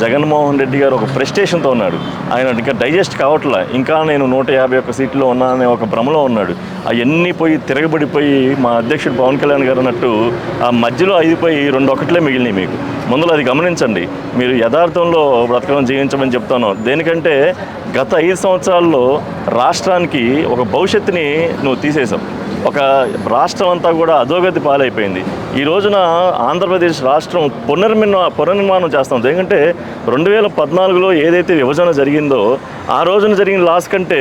జగన్మోహన్ రెడ్డి గారు ఒక ప్రెస్టేషన్తో ఉన్నాడు. ఆయన ఇంకా డైజెస్ట్ కావట్లే. ఇంకా నేను నూట యాభై ఒక్క సీట్లో ఉన్నాననే ఒక భ్రమలో ఉన్నాడు. అవన్నీ పోయి తిరగబడిపోయి మా అధ్యక్షుడు పవన్ కళ్యాణ్ గారు అన్నట్టు ఆ మధ్యలో అయిపోయి రెండు ఒకట్లే మిగిలినాయి మీకు. ముందులో అది గమనించండి. మీరు యథార్థంలో బ్రతకడం జీవించమని చెప్తాను. దేనికంటే గత ఐదు సంవత్సరాల్లో రాష్ట్రానికి ఒక భవిష్యత్తుని నువ్వు తీసేశావు. ఒక రాష్ట్రం అంతా కూడా అధోగతి పాలైపోయింది. ఈ రోజున ఆంధ్రప్రదేశ్ రాష్ట్రం పునర్మిన పునర్నిర్మాణం చేస్తాం ఎందుకంటే రెండు వేల పద్నాలుగులో ఏదైతే విభజన జరిగిందో ఆ రోజున జరిగిన లాస్ కంటే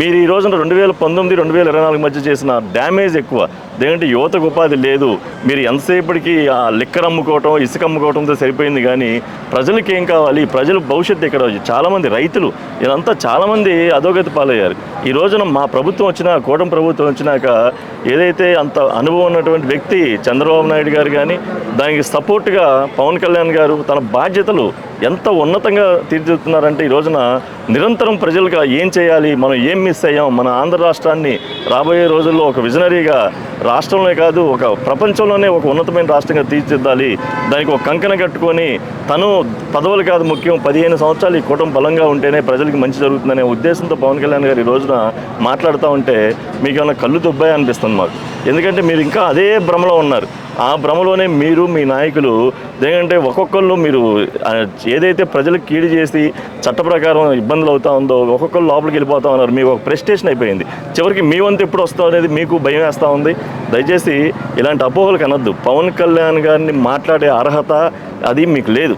మీరు ఈ రోజున రెండు వేల పంతొమ్మిది రెండు వేల ఇరవై నాలుగు మధ్య చేసిన డ్యామేజ్ ఎక్కువ. ఎందుకంటే యువతకు ఉపాధి లేదు. మీరు ఎంతసేపటికి ఆ లిక్కర్ అమ్ముకోవటం ఇసుక అమ్ముకోవటంతో సరిపోయింది కానీ ప్రజలకి ఏం కావాలి? ప్రజల భవిష్యత్తు ఇక్కడ చాలామంది రైతులు ఇదంతా చాలామంది అధోగతి పాలయ్యారు. ఈ రోజున మా ప్రభుత్వం వచ్చినా కూటమి ప్రభుత్వం వచ్చినాక ఏదైతే అంత అనుభవం ఉన్నటువంటి వ్యక్తి చంద్రబాబు నాయుడు గారు కానీ దానికి సపోర్ట్గా పవన్ కళ్యాణ్ గారు తన బాధ్యతలు ఎంత ఉన్నతంగా తీర్చిదిద్దుతున్నారంటే ఈ రోజున నిరంతరం ప్రజలుగా ఏం చేయాలి మనం ఏం మిస్ అయ్యాం మన ఆంధ్ర రాష్ట్రాన్ని రాబోయే రోజుల్లో ఒక విజనరీగా రాష్ట్రంలో కాదు ఒక ప్రపంచంలోనే ఒక ఉన్నతమైన రాష్ట్రంగా తీర్చిదిద్దాలి. దానికి ఒక కంకణ కట్టుకొని తను పదవులు కాదు ముఖ్యం పదిహేను సంవత్సరాలు ఈ కూటమి బలంగా ఉంటేనే ప్రజలకు మంచి జరుగుతుందనే ఉద్దేశంతో పవన్ కళ్యాణ్ గారు ఈ రోజున మాట్లాడుతూ ఉంటే మీకు ఏమైనా కళ్ళు దుబ్బాయి అనిపిస్తుంది మాకు. ఎందుకంటే మీరు ఇంకా అదే భ్రమలో ఉన్నారు. ఆ భ్రమలోనే మీరు మీ నాయకులు ఎందుకంటే ఒక్కొక్కళ్ళు మీరు ఏదైతే ప్రజలకు కీడు చేసి చట్ట ప్రకారం ఇబ్బందులు అవుతా ఉందో ఒక్కొక్కరు లోపలికి వెళ్ళిపోతా ఉన్నారు. మీకు ఒక ప్రెస్టేషన్ అయిపోయింది. చివరికి మీ వంతు ఎప్పుడు వస్తా అనేది మీకు భయం వేస్తూ ఉంది. దయచేసి ఇలాంటి అపోహలు కనొద్దు. పవన్ కళ్యాణ్ గారిని మాట్లాడే అర్హత అది మీకు లేదు.